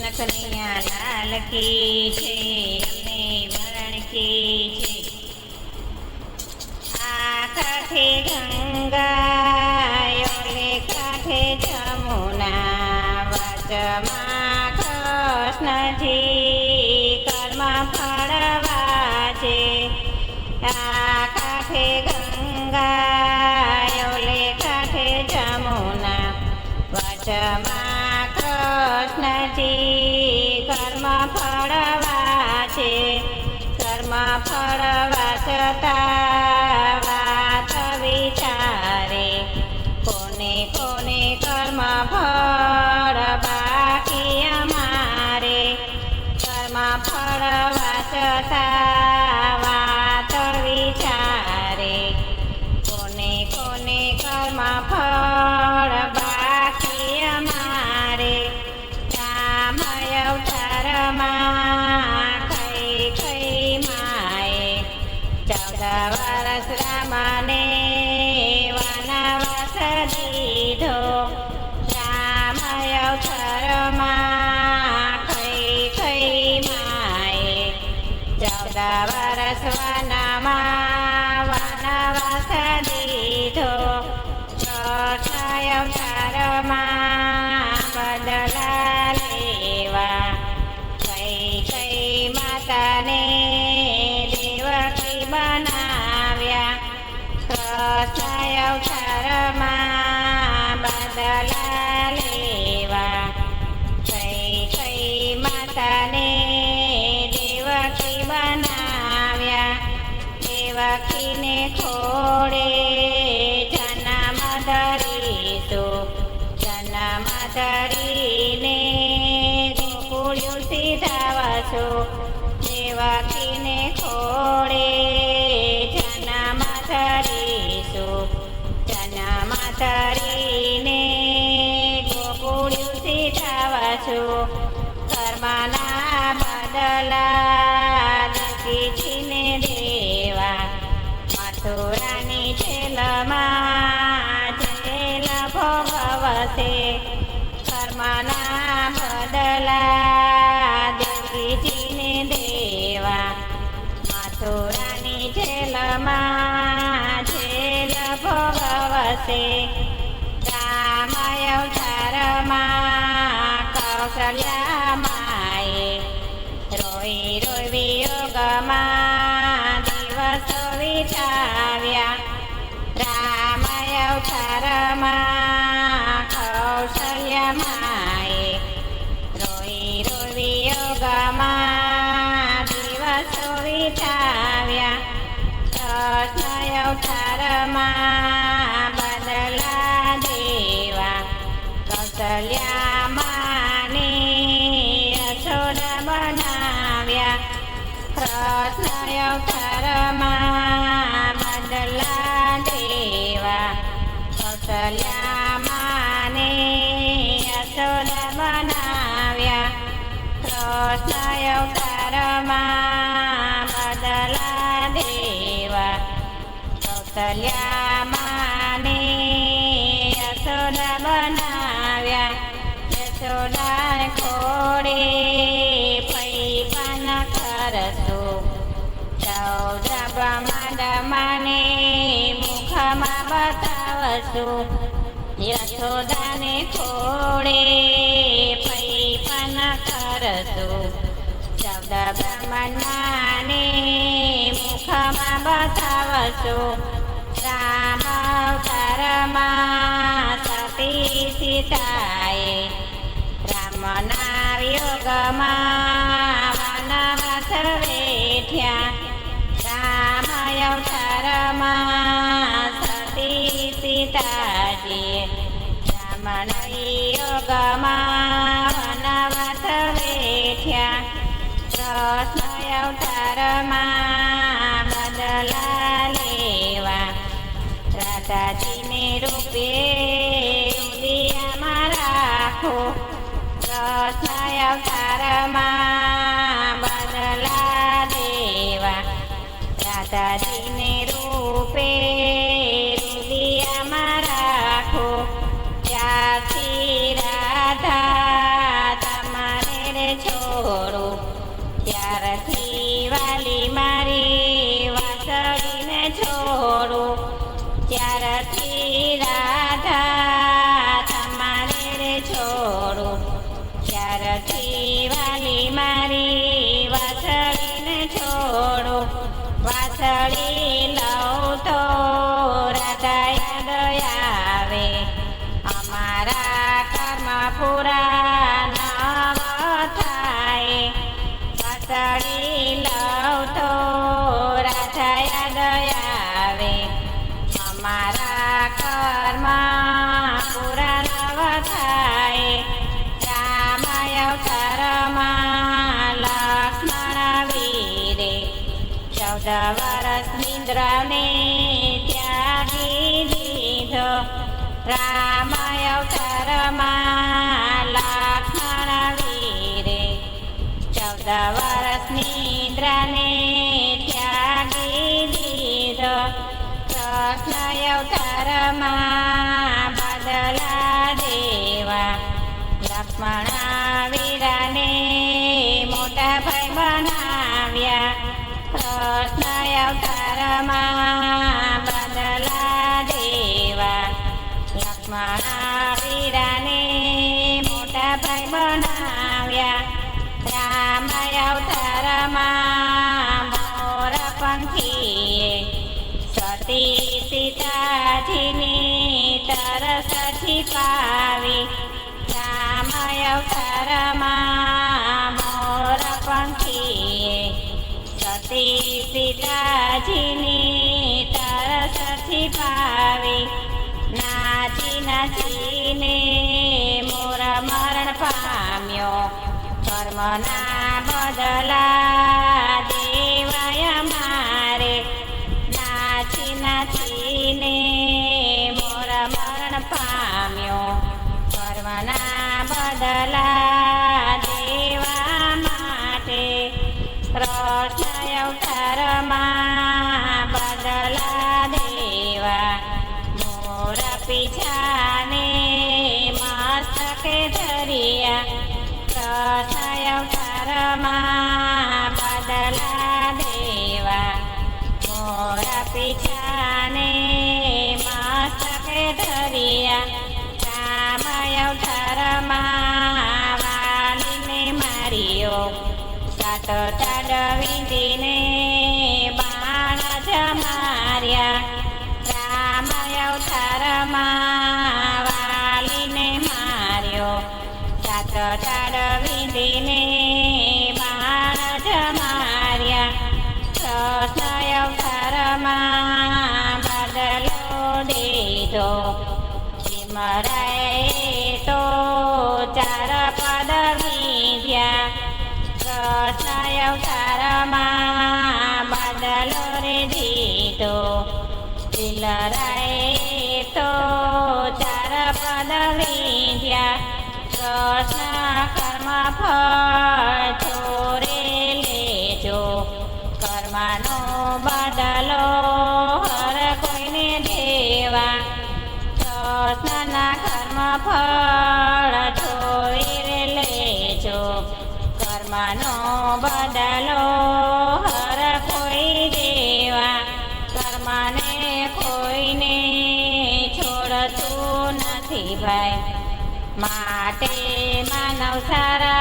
કૃષ્ણ કનૈયા લાલ છે અમને વરણ કી છે આ કાંઠે ગંગા ઓલે કાંઠે જમુના વચમાં કૃષ્ણજી કર્મ ફળવા છતાં દેવકીને ખોડે. જન્મ ધરીશું જન્મ ધરીને ગોકુળ્યું સીધાવશો દેવકીને ખોડે. જન્મ ધરીશું જન્મ ધરીને ગોકુળ્યું સીધાવશો કર્મના બદલા જેલમાં જેલ ભોગવશે રામય ધર્મા કૌશલ્યા કૌશલ્યા માને યશોદ બનાવ્યા. કૃષ્ણ અવતારમાં બદલા દેવા. કૌશલ્યા માને યશોદ બનાવ્યા. કૃષ્ણ અવતારમાં બદલા દેવા. કૌશલ્યા બતાવશો યશોદાને છોડે પૈપન કરશો ચૌદ બ્રહ્મણાને મુખમાં બતાવશો રામ અવતારમાં સતી સીતાએ રામના વિયોગમાં સીતાજી રામના વિયોગમાં વનવાસ વેઠ્યા. કૃષ્ણ અવતારમાં બદલા લેવા. રાધાજીને રૂપે ઉદિયામાં રાખો. કૃષ્ણ અવતારમાં गति ચૌદ વર્ષ નિંદ્રને ત્યાગી દીધો રામ અવતારમાં લક્ષ્મણ વીરે ચૌદ વર્ષ નિદ્રને ત્યાગી દીધો કૃષ્ણ અવતારમાં લક્ષ્મણ વીરાને મોટા ભાઈ બનાવ્યા. રામ અવતારમાં મોર પંખીએ. સતી સીતાજીની તરસથી પાવી. રામ અવતારમાં કર્મના બદલા પીછાને મસ્તકે ધરિયા રામય અવતારમાં વાલીને માર્યો. સાત તાડ વિંધીને બાણ જ માર્યા. રામય વાલીને માર્યો. સાત દીધો સિમરાએ તો ચાર પદ વિદ્યા કૃષ્ણ અવતારમાં બદલો રે દીધો. તો ચાર પદ વિદ્યા કર્મ ફળ કર્મનો બદલો હર કોઈ દેવા. કર્મને કોઈને છોડતું નથી ભાઈ. માટે માનવ સારા